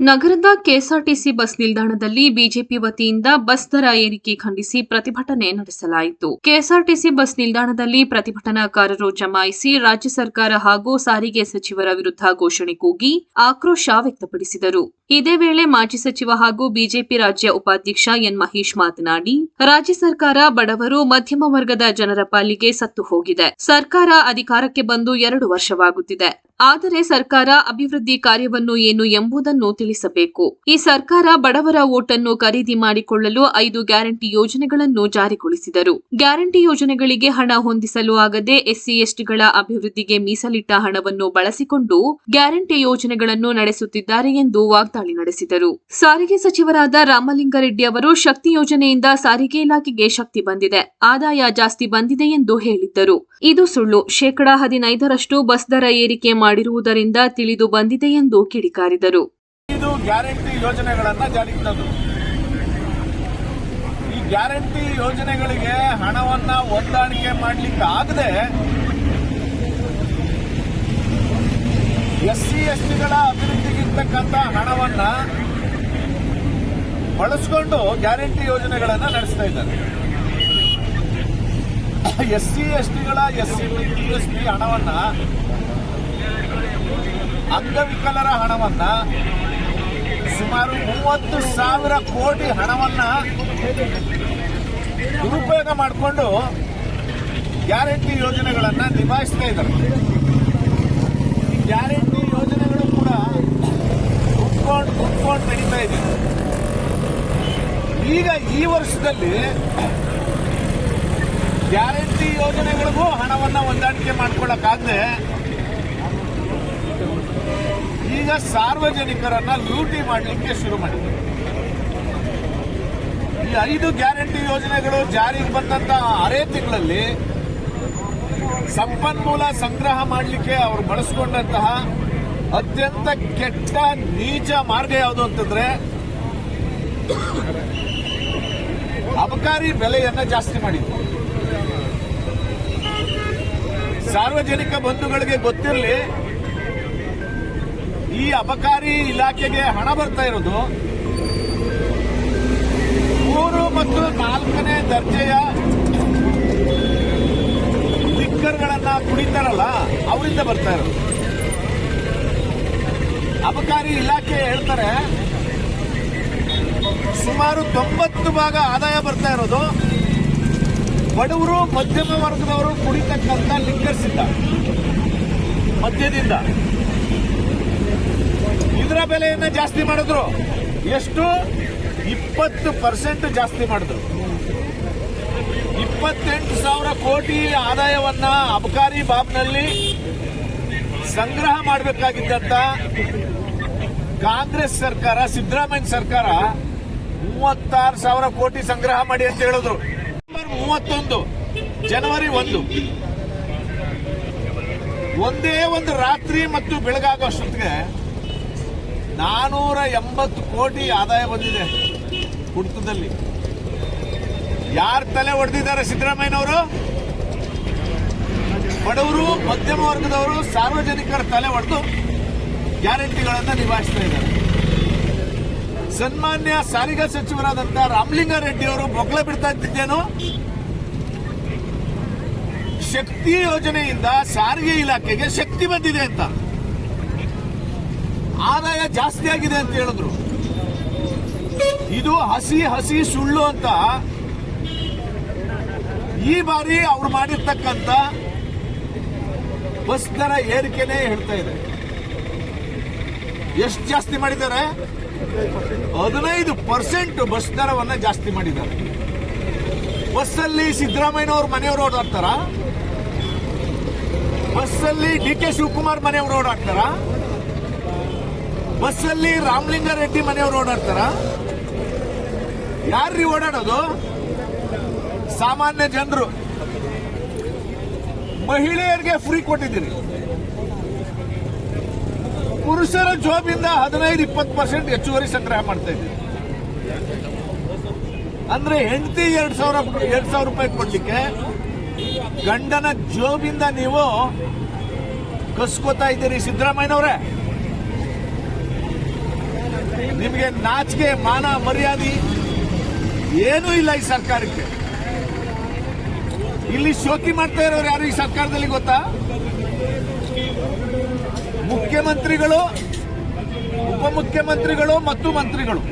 ನಗರದ KSRTC bus ನಿಲ್ದಾಣದಲ್ಲಿ BJP ವತಿಯಿಂದ ಬಸ್ ದರ ಏರಿಕೆ ಖಂಡಿಸಿ ಪ್ರತಿಭಟನೆ ನಡೆಸಲಾಯಿತು. ಕೆಎಸ್ಆರ್ಟಿಸಿ ಬಸ್ ನಿಲ್ದಾಣದಲ್ಲಿ ಪ್ರತಿಭಟನಾಕಾರರು ಜಮಾಯಿಸಿ ರಾಜ್ಯ ಸರ್ಕಾರ ಹಾಗೂ ಸಾರಿಗೆ ಸಚಿವರ ವಿರುದ್ಧ ಘೋಷಣೆ ಕೂಗಿ ಆಕ್ರೋಶ ವ್ಯಕ್ತಪಡಿಸಿದರು. ಇದೇ ವೇಳೆ ಮಾಜಿ ಸಚಿವ ಹಾಗೂ ಬಿಜೆಪಿ ರಾಜ್ಯ ಉಪಾಧ್ಯಕ್ಷ ಎನ್ ಮಹೇಶ್ ಮಾತನಾಡಿ, ರಾಜ್ಯ ಸರ್ಕಾರ ಬಡವರು, ಮಧ್ಯಮ ವರ್ಗದ ಜನರ ಪಾಲಿಗೆ ಸತ್ತು ಹೋಗಿದೆ. ಸರ್ಕಾರ ಅಧಿಕಾರಕ್ಕೆ ಬಂದು ಎರಡು ವರ್ಷವಾಗುತ್ತಿದೆ. ಆದರೆ ಸರ್ಕಾರ ಅಭಿವೃದ್ಧಿ ಕಾರ್ಯವನ್ನು ಏನು ಎಂಬುದನ್ನು ತಿಳಿಸಬೇಕು. ಈ ಸರ್ಕಾರ ಬಡವರ ಓಟನ್ನು ಖರೀದಿ ಮಾಡಿಕೊಳ್ಳಲು ಐದು ಗ್ಯಾರಂಟಿ ಯೋಜನೆಗಳನ್ನು ಜಾರಿಗೊಳಿಸಿದರು. ಗ್ಯಾರಂಟಿ ಯೋಜನೆಗಳಿಗೆ ಹಣ ಹೊಂದಿಸಲು ಆಗದೆ ಎಸ್ಸಿ ಎಸ್ಟಿಗಳ ಅಭಿವೃದ್ಧಿಗೆ ಮೀಸಲಿಟ್ಟ ಹಣವನ್ನು ಬಳಸಿಕೊಂಡು ಗ್ಯಾರಂಟಿ ಯೋಜನೆಗಳನ್ನು ನಡೆಸುತ್ತಿದ್ದಾರೆ ಎಂದು ವಾಗ್ದಾಳಿ ನಡೆಸಿದರು. ಸಾರಿಗೆ ಸಚಿವರಾದ ರಾಮಲಿಂಗಾರೆಡ್ಡಿ ಅವರು ಶಕ್ತಿ ಯೋಜನೆಯಿಂದ ಸಾರಿಗೆ ಇಲಾಖೆಗೆ ಶಕ್ತಿ ಬಂದಿದೆ. ಆದಾಯ ಜಾಸ್ತಿ ಬಂದಿದೆ ಎಂದು ಹೇಳಿದ್ದರು. ಇದು ಸುಳ್ಳು. ಶೇಕಡಾ ಹದಿನೈದರಷ್ಟು ಬಸ್ ದರ ಏರಿಕೆ ಮಾಡಿರುವುದರಿಂದ ತಿಳಿದು ಬಂದಿದೆ ಎಂದು ಕಿಡಿಕಾರಿದರು. ಇದು ಗ್ಯಾರಂಟಿ ಯೋಜನೆಗಳನ್ನು ಜಾರಿಗೆ ತಂದರು ಈ ಗ್ಯಾರಂಟಿ ಯೋಜನೆಗಳಿಗೆ ಹಣವನ್ನ ಹೊಂದಾಣಿಕೆ ಮಾಡಲಿಕ್ಕೆ ಆಗದೆ ಎಸ್ ಸಿ ಎಸ್ ಟಿಗಳ ಅಭಿವೃದ್ಧಿಗಿರ್ತಕ್ಕಂಥ ಹಣವನ್ನ ಬಳಸ್ಕೊಂಡು ಗ್ಯಾರಂಟಿ ಯೋಜನೆಗಳನ್ನ ನಡೆಸ್ತಾ ಇದ್ದಾರೆ. ಎಸ್ ಸಿ ಎಸ್ ಟಿಗಳ ಎಸ್ ಸಿ ಹಣವನ್ನ ಅಂಗವಿಕಲರ ಹಣವನ್ನ ಸುಮಾರು ಮೂವತ್ತು ಸಾವಿರ ಕೋಟಿ ಹಣವನ್ನ ದುರುಪಯೋಗ ಮಾಡಿಕೊಂಡು ಗ್ಯಾರಂಟಿ ಯೋಜನೆಗಳನ್ನ ನಿಭಾಯಿಸ್ತಾ ಇದ್ದಾರೆ. ಈ ಗ್ಯಾರಂಟಿ ಯೋಜನೆಗಳು ಕೂಡ ಕುತ್ಕೊಂಡು ಕುತ್ಕೊಂಡು ನಡೀತಾ ಇದೆ. ಈಗ ಈ ವರ್ಷದಲ್ಲಿ ಗ್ಯಾರಂಟಿ ಯೋಜನೆಗಳಿಗೂ ಹಣವನ್ನ ಹೊಂದಾಣಿಕೆ ಮಾಡ್ಕೊಳ್ಳಕ್ಕಾಗದೆ ಈಗ ಸಾರ್ವಜನಿಕರನ್ನ ಲೂಟಿ ಮಾಡಲಿಕ್ಕೆ ಶುರು ಮಾಡಿದೆ ಈ ಐದು ಗ್ಯಾರಂಟಿ ಯೋಜನೆಗಳು ಜಾರಿಗೆ ಬಂದಂತ ಅರೆ ತಿಂಗಳಲ್ಲಿ ಸಂಪನ್ಮೂಲ ಸಂಗ್ರಹ ಮಾಡಲಿಕ್ಕೆ ಅವರು ಬಳಸಿಕೊಂಡಂತಹ ಅತ್ಯಂತ ಕೆಟ್ಟ ನೀಚ ಮಾರ್ಗ ಯಾವುದು ಅಂತಂದ್ರೆ ಅಬಕಾರಿ ಬೆಲೆಯನ್ನ ಜಾಸ್ತಿ ಮಾಡಿದ್ರು. ಸಾರ್ವಜನಿಕ ಬಂಧುಗಳಿಗೆ ಗೊತ್ತಿರಲಿ ಈ ಅಬಕಾರಿ ಇಲಾಖೆಗೆ ಹಣ ಬರ್ತಾ ಇರೋದು ಮೂರು ಮತ್ತು ನಾಲ್ಕನೇ ದರ್ಜೆಯ ಲಿಕ್ಕರ್ಗಳನ್ನ ಕುಡಿತಾರಲ್ಲ, ಅವರಿಂದ ಬರ್ತಾ ಇರೋದು. ಅಬಕಾರಿ ಇಲಾಖೆ ಹೇಳ್ತಾರೆ, ಸುಮಾರು ತೊಂಬತ್ತು ಭಾಗ ಆದಾಯ ಬರ್ತಾ ಇರೋದು. ಬಡವರು, ಮಧ್ಯಮ ವರ್ಗದವರು ಕುಡಿತಕ್ಕಂಥ ಲಿಕ್ಕರ್ಸ್ ಇದ್ದ ಮದ್ಯದಿಂದ. ಇದರ ಬೆಲೆಯನ್ನ ಜಾಸ್ತಿ ಮಾಡಿದ್ರು. ಎಷ್ಟು? ಇಪ್ಪತ್ತು ಪರ್ಸೆಂಟ್ ಜಾಸ್ತಿ ಮಾಡಿದ್ರು. ಇಪ್ಪತ್ತೆಂಟು ಸಾವಿರ ಕೋಟಿ ಆದಾಯವನ್ನ ಅಬಕಾರಿ ಬಾಬ್ನಲ್ಲಿ ಸಂಗ್ರಹ ಮಾಡಬೇಕಾಗಿದ್ದಂತ ಕಾಂಗ್ರೆಸ್ ಸರ್ಕಾರ, ಸಿದ್ದರಾಮಯ್ಯ ಸರ್ಕಾರ ಮೂವತ್ತಾರು ಸಾವಿರ ಕೋಟಿ ಸಂಗ್ರಹ ಮಾಡಿ ಅಂತ ಹೇಳಿದ್ರು. ಮೂವತ್ತೊಂದು, ಜನವರಿ ಒಂದು. ಒಂದೇ ಒಂದು ರಾತ್ರಿ ಮತ್ತು ಬೆಳಗಾಗುವಷ್ಟೊತ್ತಿಗೆ ನಾನೂರ ಎಂಬತ್ತು ಕೋಟಿ ಆದಾಯ ಬಂದಿದೆ ಕುಡಿತದಲ್ಲಿ ಯಾರು ತಲೆ ಹೊಡೆದಿದ್ದಾರೆ ಸಿದ್ದರಾಮಯ್ಯನವರು? ಬಡವರು, ಮಧ್ಯಮ ವರ್ಗದವರು, ಸಾರ್ವಜನಿಕರ ತಲೆ ಹೊಡೆದು ಗ್ಯಾರಂಟಿಗಳನ್ನು ನಿಭಾಯಿಸ್ತಾ ಇದ್ದಾರೆ. ಸನ್ಮಾನ್ಯ ಸಾರಿಗೆ ಸಚಿವರಾದಂತ ರಾಮಲಿಂಗಾರೆಡ್ಡಿಯವರು ಬೊಕ್ಕಳ ಬಿಡ್ತಾ ಇದ್ದಿದ್ದೇನು? ಶಕ್ತಿ ಯೋಜನೆಯಿಂದ ಸಾರಿಗೆ ಇಲಾಖೆಗೆ ಶಕ್ತಿ ಬಂದಿದೆ ಅಂತ. ಆದಾಯ ಜಾಸ್ತಿ ಆಗಿದೆ ಅಂತ ಹೇಳಿದ್ರು. ಇದು ಹಸಿ ಹಸಿ ಸುಳ್ಳು ಅಂತ ಈ ಬಾರಿ ಅವ್ರು ಮಾಡಿರ್ತಕ್ಕಂಥ ಬಸ್ ದರ ಏರಿಕೆನೇ ಹೇಳ್ತಾ ಇದೆ. ಎಷ್ಟು ಜಾಸ್ತಿ ಮಾಡಿದ್ದಾರೆ? ಹದಿನೈದು ಪರ್ಸೆಂಟ್ ಬಸ್ ದರವನ್ನ ಜಾಸ್ತಿ ಮಾಡಿದ್ದಾರೆ. ಬಸ್ಸಲ್ಲಿ ಸಿದ್ದರಾಮಯ್ಯನವ್ರ ಮನೆಯವರು ಓಡಾಡ್ತಾರ? ಬಸ್ಸಲ್ಲಿ ಡಿ ಕೆ ಶಿವಕುಮಾರ್ ಮನೆಯವರು ಓಡಾಡ್ತಾರ? ಬಸ್ಸಲ್ಲಿ ರಾಮಲಿಂಗಾರೆಡ್ಡಿ ಮನೆಯವರು ಓಡಾಡ್ತಾರ? ಯಾರ್ರಿ ಓಡಾಡೋದು? ಸಾಮಾನ್ಯ ಜನರು. ಮಹಿಳೆಯರಿಗೆ ಫ್ರೀ ಕೊಟ್ಟಿದ್ದೀರಿ ಪುರುಷರ ಜೋಬಿಂದ ಹದಿನೈದು, ಇಪ್ಪತ್ತು ಪರ್ಸೆಂಟ್ ಹೆಚ್ಚುವರಿ ಸಂಗ್ರಹ ಮಾಡ್ತಾ ಇದ್ದೀರಿ ಅಂದ್ರೆ ಹೆಂಡತಿ ಎರಡ್ ಸಾವಿರ ಎರಡ್ ಸಾವಿರ ರೂಪಾಯಿ ಕೊಡ್ಲಿಕ್ಕೆ ಗಂಡನ ಜೋಬಿಂದ ನೀವು ಕಸ್ಕೋತಾ ಇದ್ದೀರಿ ಸಿದ್ದರಾಮಯ್ಯನವರೇ. ನಿಮಗೆ ನಾಚಿಕೆ, ಮಾನ, ಮರ್ಯಾದೆ ಏನೂ ಇಲ್ಲ ಈ ಸರ್ಕಾರಕ್ಕೆ. ಇಲ್ಲಿ ಶೋಕಿ ಮಾಡ್ತಾ ಇರೋರು ಯಾರು ಈ ಸರ್ಕಾರದಲ್ಲಿ ಗೊತ್ತಾ? ಮುಖ್ಯಮಂತ್ರಿಗಳು, ಉಪಮುಖ್ಯಮಂತ್ರಿಗಳು ಮತ್ತು ಮಂತ್ರಿಗಳು.